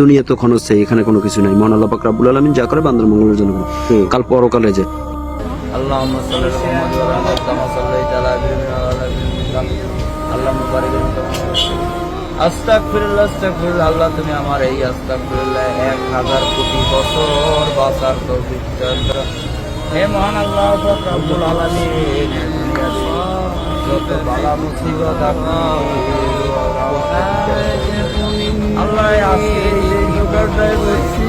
দুনিয়া তো খনজ চাই এখানে কোনো কিছু নাই মহান আল্লাহ পাক রাব্বুল আলামিন যা করে বান্দার মঙ্গলের জন্য করে। কাল পরকালে যে اللهم صل على محمد وعلى آله كما صليت على ابراهيم وعلى ال ابراهيم اللهم بارك আস্তাগফিরুল্লাহ আস্তাগফিরুল্লাহ আল্লাহ তুমি আমার এই আস্তাগফিরুল্লাহ এক হাজার কোটি বছর বাঁচার তৌফিক দান করো। হে মহান আল্লাহ পাক রব্বুল আলামিন এ দুনিয়াতে যত বালা মুসিবত আপনি আল্লাহ আজকে এই যে দোকানটায় বসছি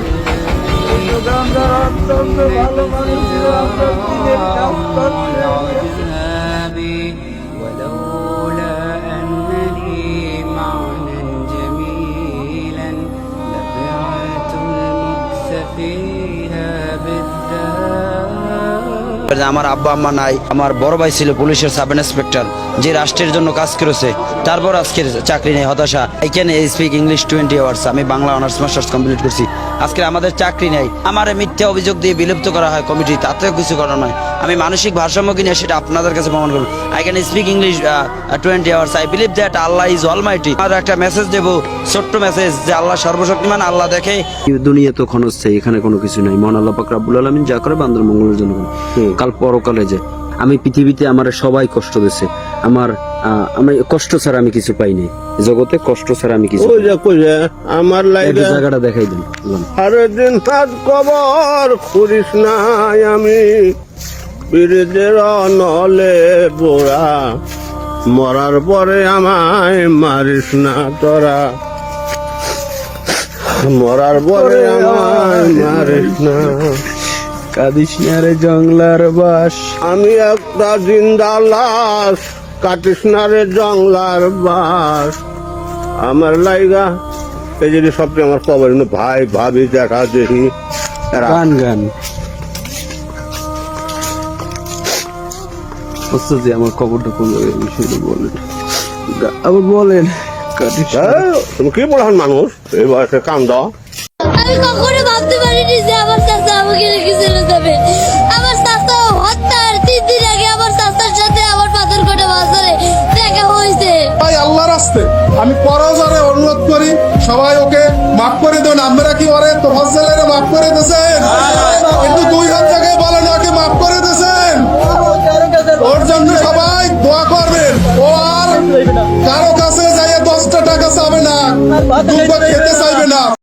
এই দোকানদার অত্যন্ত ভালো মানুষ ছিল আপনার দিনের কাজ করছে ولولا যে আমার আব্বা, আম্মা নাই। আমার বড় ভাই ছিল পুলিশের সাব ইন্সপেক্টর, যে রাষ্ট্রের জন্য কাজ করেছে। তারপর আজকের চাকরি নেই হতাশা। এখানে স্পিক ইংলিশ টোয়েন্টি আওয়ার্স আমি বাংলা অনার্স মাস্টার্স কমপ্লিট করছি। আজকে আমাদের চাকরি নেই। আমার মিথ্যা অভিযোগ দিয়ে বিলুপ্ত করা হয় কমিটি তাতেও কিছু করার নয়। আমি মানসিক ভারসাম্য কিনে সেটা আপনাদের কাছে প্রমাণ করব। I can speak English twenty hours I believe that Allah is all mighty একটা মেসেজ দেবো, ছোট্ট মেসেজ যে আল্লাহ সর্বশক্তিমান, আল্লাহ দেখে। দুনিয়া তো চাই এখানে কোনো কিছু নাই। মহান আল্লাহ পাক রাব্বুল আলামিন যা করে বান্দার মঙ্গলের জন্য কাল পরকালে যে, আমি পৃথিবীতে আমার সবাই কষ্ট দিচ্ছে আমার আমি কষ্ট ছাড়া আমি কিছু পাই নাই। জগতে কষ্ট ছাড়া আমি কিছু ওই যে কই আমার লাইগা জায়গাটা দেখাই দেন। আরে দিন রাত কবর করিস নাই আমি বিরোধের নলে বোরা মরার পরে আমায় মারিস না তোরা। মরার পরে আমায় মারিস না। কাদিস না রে জংলার বাস। আমি একটা জিন্দা লাশ কাটিস না রে জংলার বাস। আমার লাইগা এই যে সবচেয়ে আমার কবর ভাই ভাবি দেখা দেখি গান গান। ওস্তাদ আমার খবরটা কোন বিষয়টা বলেন। আবার বলেন তুমি কি বলছেন মানুষ? এই বয়সে কাম দাও আমি কখনো ভাবতে পারিনি যে আমার চাচা আমাকে রেখে চলে যাবে। আমি পরে অনুরোধ করি, সবাই ওকে মাফ করে দেন। আমরা কি ওরে তোফাজ্জলের মাফ করে দিয়েছেন কিন্তু দুই হাত জায়গায় বলেন, ওকে মাফ করে দিয়েছেন ওর জন্য সবাই দোয়া করবেন। ও আর কারও কাছে যাইয়ে দশটা টাকা চাবে না খেতে চাইবে না।